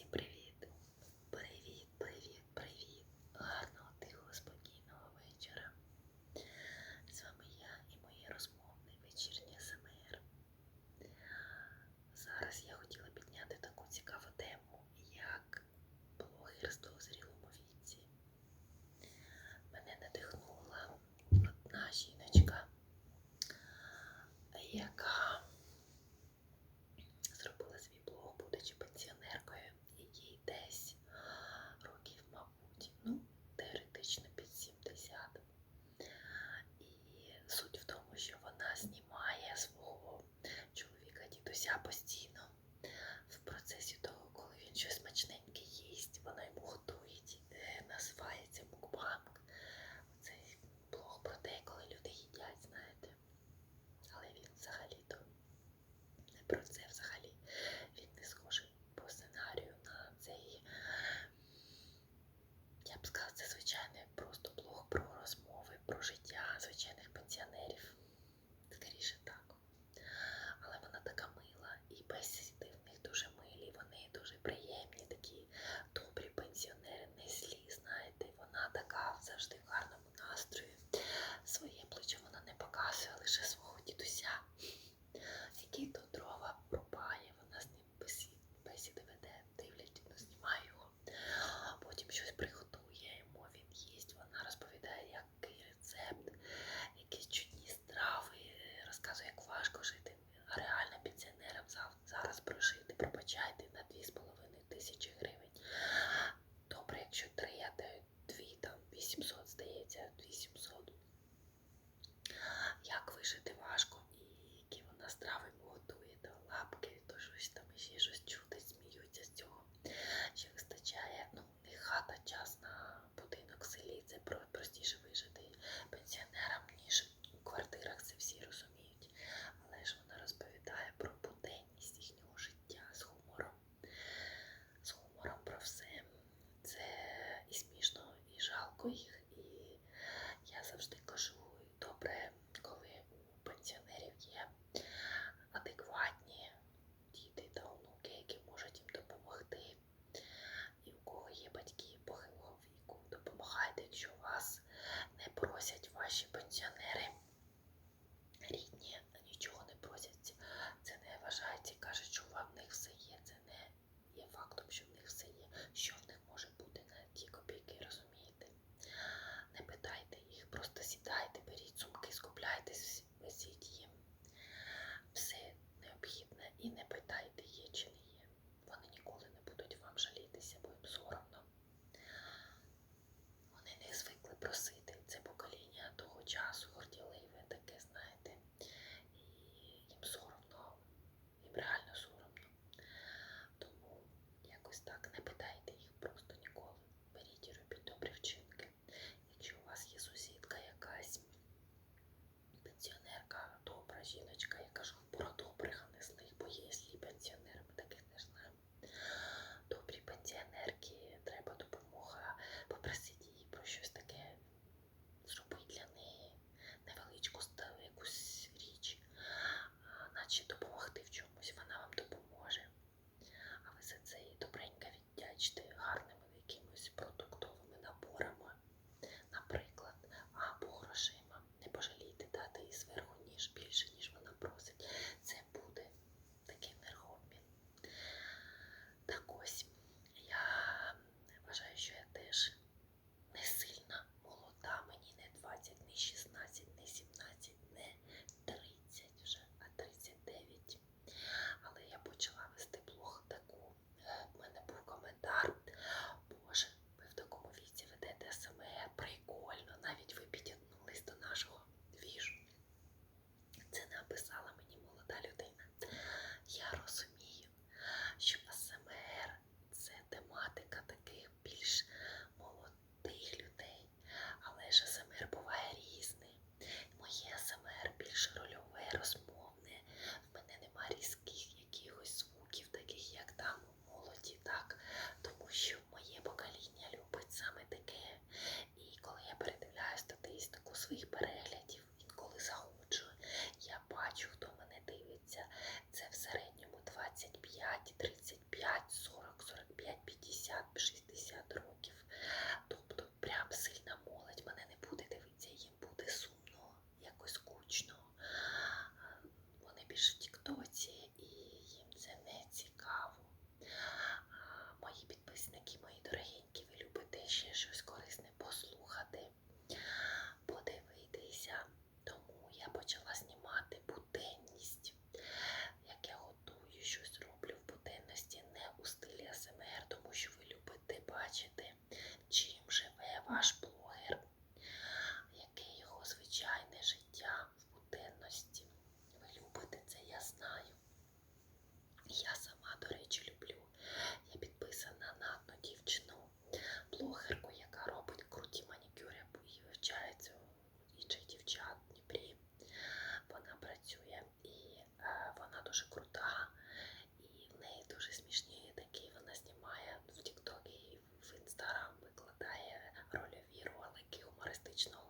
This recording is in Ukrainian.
Всім привіт! дідуся постійно в процесі того, коли він щось смачненьке їсть, вона йому готує, е, називається мукбанк. Оцей блог про те, коли люди їдять, знаєте. Але він взагалі-то не про це. лише свого дідуся, який до дрова пропає, вона з ним бесіди веде, дивлять, ну, знімає його. Потім щось приготує йому, він їсть, вона розповідає, який рецепт, якісь чудні страви, розказує, як важко жити. А реально пенсіонерам зараз прожити, пробачайте на 2,5 тисячі висіть їм. Все необхідне і не питайте, є чи не є. Вони ніколи не будуть вам жалітися, бо їм соромно. Вони не звикли просити. теж. noite não